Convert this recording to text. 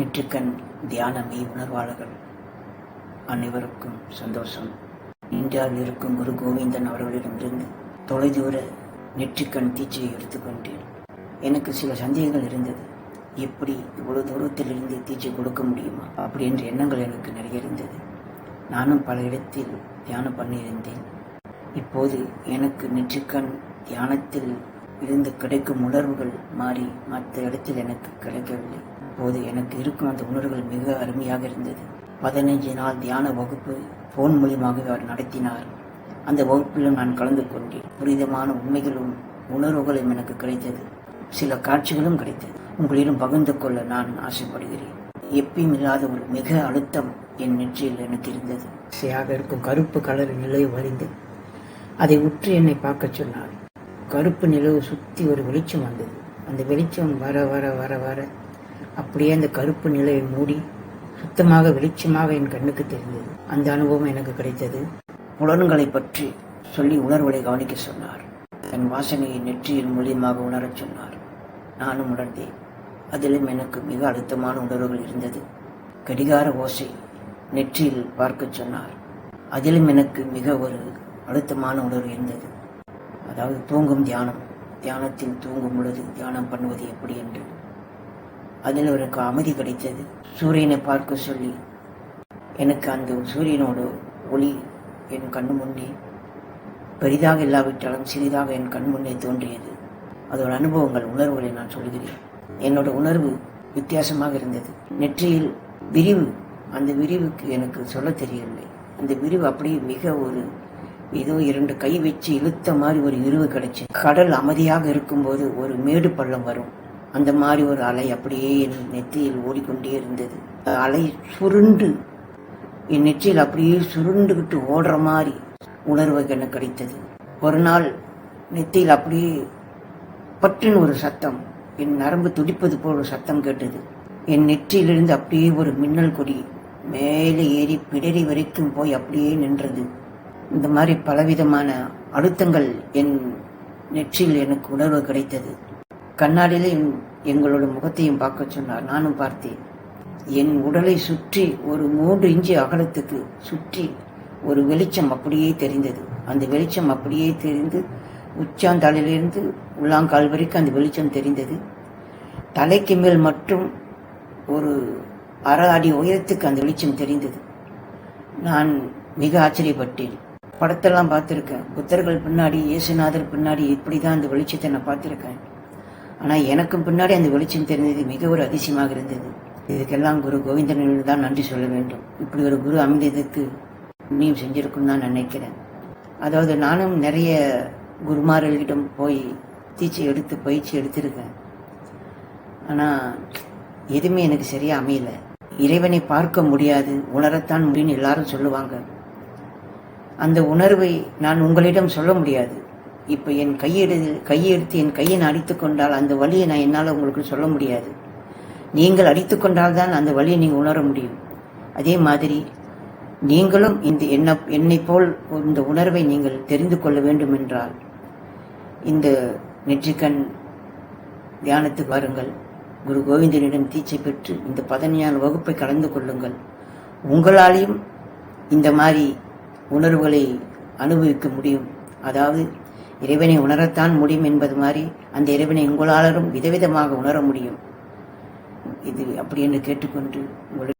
நெற்றிக்கண் தியான மெய் உணர்வாளர்கள். அனைவருக்கும் சந்தோஷம். இந்தியாவில் இருக்கும் குரு கோவிந்தன் அவர்களிடமிருந்து தொலைதூர நெற்றிக்கண் தீட்சையை எடுத்துக்கொண்டேன். எனக்கு சில சந்தேகங்கள் இருந்தது. எப்படி இவ்வளவு தூரத்திலிருந்து தீட்சை கொடுக்க முடியுமா? அப்படி என்ற எண்ணங்கள் எனக்கு நிறைய இருந்தது. நானும் பல இடத்தில் தியானம் பண்ணியிருந்தேன். இப்போது எனக்கு நெற்றிக்கண் தியானத்தில் இருந்து கிடைக்கும் உணர்வுகள் மாறி மற்ற இடத்தில் எனக்கு கிடைக்கவில்லை. அப்போது எனக்கு இருக்கும் அந்த உணர்வுகள் மிக அருமையாக இருந்தது. பதினைஞ்சு நாள் தியான வகுப்பு போன் மூலியமாகவே அவர் நடத்தினார். அந்த வகுப்பிலும் நான் கலந்து கொண்டேன். புரிதமான உண்மைகளும் உணர்வுகளும் எனக்கு கிடைத்தது. சில காட்சிகளும் கிடைத்தது. உங்களிடம் பகிர்ந்து கொள்ள நான் ஆசைப்படுகிறேன். எப்பயும் இல்லாத ஒரு மிக அழுத்தம் என் நெற்றியில் எனக்கு இருந்தது. ஆசையாக இருக்கும் கருப்பு கலர் நிலை வரிந்து அதை உற்று என்னை பார்க்க சொன்னார். கருப்பு நிலவு சுற்றி ஒரு வெளிச்சம் வந்தது. அந்த வெளிச்சம் வர வர வர வர அப்படியே அந்த கருப்பு நிலையை மூடி சுத்தமாக வெளிச்சமாக என் கண்ணுக்கு தெரிந்தது. அந்த அனுபவம் எனக்கு கிடைத்தது. புலன்களை பற்றி சொல்லி உணர்வுகளை கவனிக்க சொன்னார். தன் வாசனையை நெற்றியின் மூலியமாக உணரச் சொன்னார். நானும் உணர்ந்தேன். அதிலும் எனக்கு மிக அழுத்தமான உணர்வுகள் இருந்தது. கடிகார ஓசை நெற்றியில் பார்க்கச் சொன்னார். அதிலும் எனக்கு மிக ஒரு அழுத்தமான உணர்வு இருந்தது. அதாவது தூங்கும் தியானம். தியானத்தில் தூங்கும் பொழுது தியானம் பண்ணுவது எப்படி என்று. அதில் எனக்கு அமைதி கிடைத்தது. சூரியனை பார்க்க சொல்லி எனக்கு அந்த சூரியனோட ஒளி என் கண்ணு முன்னே பெரிதாக இல்லாவிட்டாலும் சிறிதாக என் கண் முன்னே தோன்றியது. அதோட அனுபவங்கள் உணர்வுகளை நான் சொல்கிறேன் என்னோட உணர்வு வித்தியாசமாக இருந்தது. நெற்றியில் விரிவு அந்த விரிவுக்கு எனக்கு சொல்ல தெரியவில்லை. அந்த விரிவு அப்படியே மிக ஒரு ஏதோ இரண்டு கை வச்சு இழுத்த மாதிரி ஒரு விரிவு கிடைச்சு கடல் அமைதியாக இருக்கும்போது ஒரு மேடு பள்ளம் வரும். அந்த மாதிரி ஒரு அலை அப்படியே என் நெத்தியில் ஓடிக்கொண்டே இருந்தது. அலை சுருண்டு என் நெற்றியில் அப்படியே சுருண்டுகிட்டு ஓடுற மாதிரி உணர்வு எனக்கு கிடைத்தது. ஒரு நாள் நெத்தியில் அப்படியே பற்றின் ஒரு சத்தம் என் நரம்பு துடிப்பது போல் ஒரு சத்தம் கேட்டது. என் நெற்றியிலிருந்து அப்படியே ஒரு மின்னல் கொடி மேலே ஏறி பிடரி வரைக்கும் போய் அப்படியே நின்றது. இந்த மாதிரி பலவிதமான அழுத்தங்கள் என் நெற்றியில் எனக்கு உணர்வு கிடைத்தது. கண்ணாடியிலே எங்களோட முகத்தையும் பார்க்க சொன்னார். நானும் பார்த்தேன். என் உடலை சுற்றி ஒரு மூன்று இஞ்சி அகலத்துக்கு சுற்றி ஒரு வெளிச்சம் அப்படியே தெரிந்தது. அந்த வெளிச்சம் அப்படியே தெரிந்து உச்சாந்தலையிலிருந்து உள்ளாங்கால் வரைக்கும் அந்த வெளிச்சம் தெரிந்தது. தலைக்கு மேல் மட்டும் ஒரு அரை அடி உயரத்துக்கு அந்த வெளிச்சம் தெரிந்தது. நான் மிக ஆச்சரியப்பட்டேன். படத்தெல்லாம் பார்த்துருக்கேன். புத்தர்கள் பின்னாடி இயேசுநாதர் பின்னாடி இப்படி தான் அந்த வெளிச்சத்தை நான் பார்த்துருக்கேன். ஆனால் எனக்கும் பின்னாடி அந்த வெளிச்சம் தெரிந்தது மிக ஒரு அதிசயமாக இருந்தது. இதுக்கெல்லாம் குரு கோவிந்தனிடம் தான் நன்றி சொல்ல வேண்டும். இப்படி ஒரு குரு அமைந்ததுக்கு நீயும் செஞ்சிருக்கும் தான் நினைக்கிறேன். அதாவது நானும் நிறைய குருமார்களிடம் போய் தீச்சை எடுத்து பயிற்சி எடுத்திருக்கேன். ஆனால் எதுவுமே எனக்கு சரியாக அமையல. இறைவனை பார்க்க முடியாது உணரத்தான் முடியும்னு எல்லாரும் சொல்லுவாங்க. அந்த உணர்வை நான் உங்களிடம் சொல்ல முடியாது. இப்போ என் கையெடு கையெடுத்து என் கையை நான் கொண்டால் அந்த வழியை நான் என்னால் உங்களுக்கு சொல்ல முடியாது. நீங்கள் அடித்து கொண்டால் தான் அந்த வழியை நீங்கள் உணர முடியும். அதே மாதிரி நீங்களும் இந்த என்ன என்னை போல் இந்த உணர்வை நீங்கள் தெரிந்து கொள்ள வேண்டும் என்றால் இந்த நெற்றிக்கண் தியானத்துக்கு வாருங்கள். குரு கோவிந்தனிடம் தீட்சை பெற்று இந்த பதினையாறு வகுப்பை கலந்து கொள்ளுங்கள். உங்களாலையும் இந்த மாதிரி உணர்வுகளை அனுபவிக்க முடியும். அதாவது இறைவனை உணரத்தான் முடியும் என்பது மாதிரி அந்த இறைவனை உங்களாலும் விதவிதமாக உணர முடியும். இது அப்படி என்று கேட்டுக்கொண்டு உங்களுக்கு